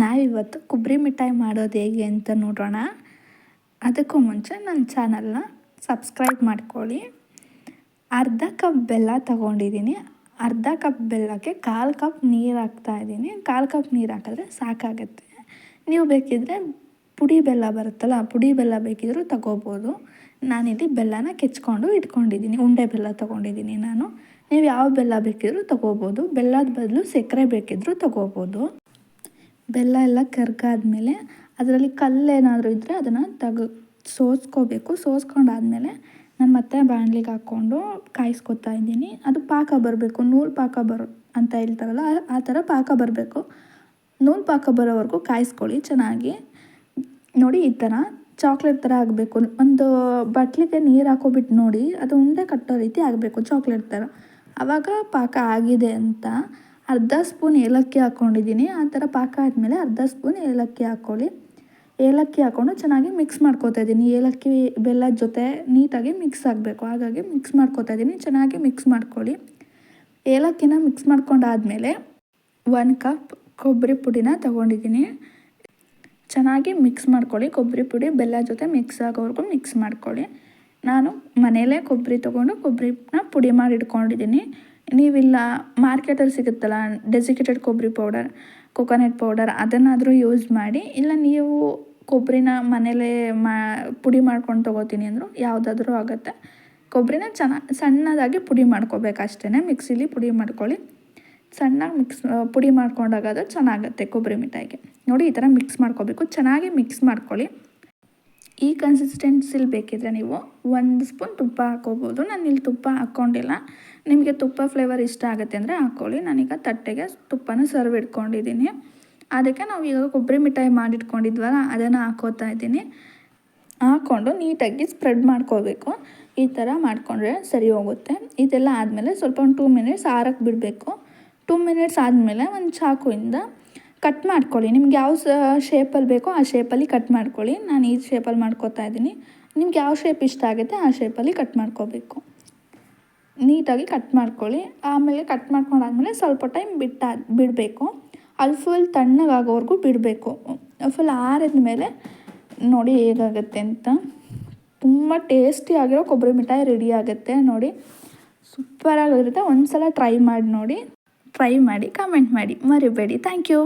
ನಾವಿವತ್ತು ಕೊಬ್ಬರಿ ಮಿಠಾಯಿ ಮಾಡೋದು ಹೇಗೆ ಅಂತ ನೋಡೋಣ. ಅದಕ್ಕೂ ಮುಂಚೆ ನನ್ನ ಚಾನಲ್ನ ಸಬ್ಸ್ಕ್ರೈಬ್ ಮಾಡ್ಕೊಳ್ಳಿ. ಅರ್ಧ ಕಪ್ ಬೆಲ್ಲ ತಗೊಂಡಿದ್ದೀನಿ. ಅರ್ಧ ಕಪ್ ಬೆಲ್ಲಕ್ಕೆ ಕಾಲು ಕಪ್ ನೀರು ಹಾಕ್ತಾ ಇದ್ದೀನಿ. ಕಾಲು ಕಪ್ ನೀರು ಹಾಕಿದ್ರೆ ಸಾಕಾಗುತ್ತೆ. ನೀವು ಬೇಕಿದ್ದರೆ ಪುಡಿ ಬೆಲ್ಲ ಬರುತ್ತಲ್ಲ ಪುಡಿ ಬೆಲ್ಲ ಬೇಕಿದ್ರೂ ತಗೋಬೋದು. ನಾನಿಲ್ಲಿ ಬೆಲ್ಲನ ಕೆಚ್ಕೊಂಡು ಇಟ್ಕೊಂಡಿದ್ದೀನಿ. ಉಂಡೆ ಬೆಲ್ಲ ತೊಗೊಂಡಿದ್ದೀನಿ ನಾನು. ನೀವು ಯಾವ ಬೆಲ್ಲ ಬೇಕಿದ್ರೂ ತಗೋಬೋದು. ಬೆಲ್ಲದ ಬದಲು ಸಕ್ಕರೆ ಬೇಕಿದ್ದರೂ ತೊಗೋಬೋದು. ಬೆಲ್ಲ ಎಲ್ಲ ಕರ್ಗಾದ್ಮೇಲೆ ಅದರಲ್ಲಿ ಕಲ್ಲೇನಾದರೂ ಇದ್ದರೆ ಅದನ್ನು ತಗ, ಸೋಸ್ಕೋಬೇಕು. ಸೋಸ್ಕೊಂಡಾದ್ಮೇಲೆ ನಾನು ಮತ್ತೆ ಬಾಣಲಿಗೆ ಹಾಕ್ಕೊಂಡು ಕಾಯಿಸ್ಕೊತಾ ಇದ್ದೀನಿ. ಅದು ಪಾಕ ಬರಬೇಕು. ನೂಲು ಪಾಕ ಬರೋ, ಅಂತ ಹೇಳ್ತಾರಲ್ಲ, ಆ ಥರ ಪಾಕ ಬರಬೇಕು. ನೂಲು ಪಾಕ ಬರೋವರೆಗೂ ಕಾಯಿಸ್ಕೊಳ್ಳಿ ಚೆನ್ನಾಗಿ. ನೋಡಿ, ಈ ಥರ ಚಾಕ್ಲೇಟ್ ಥರ ಆಗಬೇಕು. ಒಂದು ಬಟ್ಲಿಗೆ ನೀರು ಹಾಕೋಬಿಟ್ಟು ನೋಡಿ, ಅದು ಉಂಡೆ ಕಟ್ಟೋ ರೀತಿ ಆಗಬೇಕು ಚಾಕ್ಲೇಟ್ ಥರ. ಆವಾಗ ಪಾಕ ಆಗಿದೆ ಅಂತ ಅರ್ಧ ಸ್ಪೂನ್ ಏಲಕ್ಕಿ ಹಾಕ್ಕೊಂಡಿದ್ದೀನಿ ಆ ಥರ ಪಾಕ ಆದಮೇಲೆ ಅರ್ಧ ಸ್ಪೂನ್ ಏಲಕ್ಕಿ ಹಾಕ್ಕೊಳ್ಳಿ. ಏಲಕ್ಕಿ ಹಾಕ್ಕೊಂಡು ಚೆನ್ನಾಗಿ ಮಿಕ್ಸ್ ಮಾಡ್ಕೋತಾ ಇದ್ದೀನಿ. ಏಲಕ್ಕಿ ಬೆಲ್ಲದ ಜೊತೆ ನೀಟಾಗಿ ಮಿಕ್ಸ್ ಆಗಬೇಕು. ಹಾಗಾಗಿ ಮಿಕ್ಸ್ ಮಾಡ್ಕೋತಾ ಇದ್ದೀನಿ. ಚೆನ್ನಾಗಿ ಮಿಕ್ಸ್ ಮಾಡ್ಕೊಳ್ಳಿ. ಏಲಕ್ಕಿನ ಮಿಕ್ಸ್ ಮಾಡ್ಕೊಂಡಾದಮೇಲೆ ಒನ್ ಕಪ್ ಕೊಬ್ಬರಿ ಪುಡಿನ ತೊಗೊಂಡಿದ್ದೀನಿ. ಚೆನ್ನಾಗಿ ಮಿಕ್ಸ್ ಮಾಡ್ಕೊಳ್ಳಿ. ಕೊಬ್ಬರಿ ಪುಡಿ, ಬೆಲ್ಲ ಜೊತೆ ಮಿಕ್ಸ್ ಆಗೋವರೆಗೂ ಮಿಕ್ಸ್ ಮಾಡ್ಕೊಳ್ಳಿ. ನಾನು ಮನೆಯಲ್ಲೇ ಕೊಬ್ಬರಿ ತೊಗೊಂಡು ಕೊಬ್ಬರಿನ ಪುಡಿ ಮಾಡಿ ಇಟ್ಕೊಂಡಿದ್ದೀನಿ. ನೀವಿಲ್ಲ ಮಾರ್ಕೆಟಲ್ಲಿ ಸಿಗುತ್ತಲ್ಲ ಡೆಸಿಕೇಟೆಡ್ ಕೊಬ್ಬರಿ ಪೌಡರ್ ಕೊಕೊನೆಟ್ ಪೌಡರ್ ಅದನ್ನಾದರೂ ಯೂಸ್ ಮಾಡಿ, ಇಲ್ಲ ನೀವು ಕೊಬ್ಬರಿನ ಮನೇಲೇ ಮಾ, ಪುಡಿ ಮಾಡ್ಕೊಂಡು ತೊಗೋತೀನಿ ಅಂದರು ಯಾವುದಾದ್ರೂ ಆಗುತ್ತೆ. ಕೊಬ್ಬರಿನ ಚೆನ್ನಾಗಿ ಸಣ್ಣದಾಗಿ ಪುಡಿ ಮಾಡ್ಕೋಬೇಕು ಅಷ್ಟೇ ಮಿಕ್ಸಿಲಿ ಪುಡಿ ಮಾಡ್ಕೊಳ್ಳಿ. ಸಣ್ಣಾಗಿ ಮಿಕ್ಸ್ ಪುಡಿ ಮಾಡ್ಕೊಂಡಾಗ ಅದು ಚೆನ್ನಾಗುತ್ತೆ ಕೊಬ್ಬರಿ ಮಿಠಾಯಿಗೆ. ನೋಡಿ ಈ ಥರ ಮಿಕ್ಸ್ ಮಾಡ್ಕೋಬೇಕು, ಚೆನ್ನಾಗಿ ಮಿಕ್ಸ್ ಮಾಡ್ಕೊಳ್ಳಿ. ಈ ಕನ್ಸಿಸ್ಟೆನ್ಸಿಲಿ ಬೇಕಿದ್ರೆ ನೀವು ಒಂದು ಸ್ಪೂನ್ ತುಪ್ಪ ಹಾಕೋಬೋದು ನಾನು ಇಲ್ಲಿ ತುಪ್ಪ ಹಾಕ್ಕೊಂಡಿಲ್ಲ. ನಿಮಗೆ ತುಪ್ಪ ಫ್ಲೇವರ್ ಇಷ್ಟ ಆಗುತ್ತೆ ಅಂದರೆ ಹಾಕ್ಕೊಳ್ಳಿ. ನಾನೀಗ ತಟ್ಟೆಗೆ ತುಪ್ಪನ ಸರ್ವ್ ಇಟ್ಕೊಂಡಿದ್ದೀನಿ. ಅದಕ್ಕೆ ನಾವು ಈಗ ಕೊಬ್ಬರಿ ಮಿಠಾಯಿ ಮಾಡಿಟ್ಕೊಂಡಿದ್ವಲ್ಲ, ಅದನ್ನು ಹಾಕೋತಾ ಇದ್ದೀನಿ. ಹಾಕ್ಕೊಂಡು ನೀಟಾಗಿ ಸ್ಪ್ರೆಡ್ ಮಾಡ್ಕೋಬೇಕು ಈ ಥರ ಮಾಡಿಕೊಂಡ್ರೆ ಸರಿ ಹೋಗುತ್ತೆ. ಇದೆಲ್ಲ ಆದಮೇಲೆ ಸ್ವಲ್ಪ ಒಂದು ಟೂ ಮಿನಿಟ್ಸ್ ಆರಕ್ಕೆ ಬಿಡಬೇಕು. ಟೂ ಮಿನಿಟ್ಸ್ ಆದಮೇಲೆ ಒಂದು ಚಾಕುವಿಂದ ಕಟ್ ಮಾಡ್ಕೊಳ್ಳಿ. ನಿಮ್ಗೆ ಯಾವ ಶೇಪಲ್ಲಿ ಬೇಕೋ ಆ ಶೇಪಲ್ಲಿ ಕಟ್ ಮಾಡ್ಕೊಳ್ಳಿ. ನಾನು ಈ ಶೇಪಲ್ಲಿ ಮಾಡ್ಕೋತಾ ಇದ್ದೀನಿ. ನಿಮ್ಗೆ ಯಾವ ಶೇಪ್ ಇಷ್ಟ ಆಗುತ್ತೆ ಆ ಶೇಪಲ್ಲಿ ಕಟ್ ಮಾಡ್ಕೋಬೇಕು. ನೀಟಾಗಿ ಕಟ್ ಮಾಡ್ಕೊಳ್ಳಿ. ಆಮೇಲೆ ಕಟ್ ಮಾಡ್ಕೊಂಡಾದ್ಮೇಲೆ ಸ್ವಲ್ಪ ಟೈಮ್ ಬಿಟ್ಟ, ಬಿಡಬೇಕು. ಅಲ್ಲಿ ಫುಲ್ ತಣ್ಣಗಾಗೋವರೆಗೂ ಬಿಡಬೇಕು. ಫುಲ್ ಆರಿದ ಮೇಲೆ ನೋಡಿ ಹೇಗಾಗುತ್ತೆ ಅಂತ. ತುಂಬ ಟೇಸ್ಟಿಯಾಗಿರೋ ಕೊಬ್ಬರಿ ಮಿಠಾಯಿ ರೆಡಿ ಆಗುತ್ತೆ ನೋಡಿ. ಸೂಪರಾಗಿರುತ್ತೆ ಒಂದು ಸಲ ಟ್ರೈ ಮಾಡಿ ನೋಡಿ. ಟ್ರೈ ಮಾಡಿ ಕಮೆಂಟ್ ಮಾಡಿ. ಮರಿಬೇಡಿ. Thank you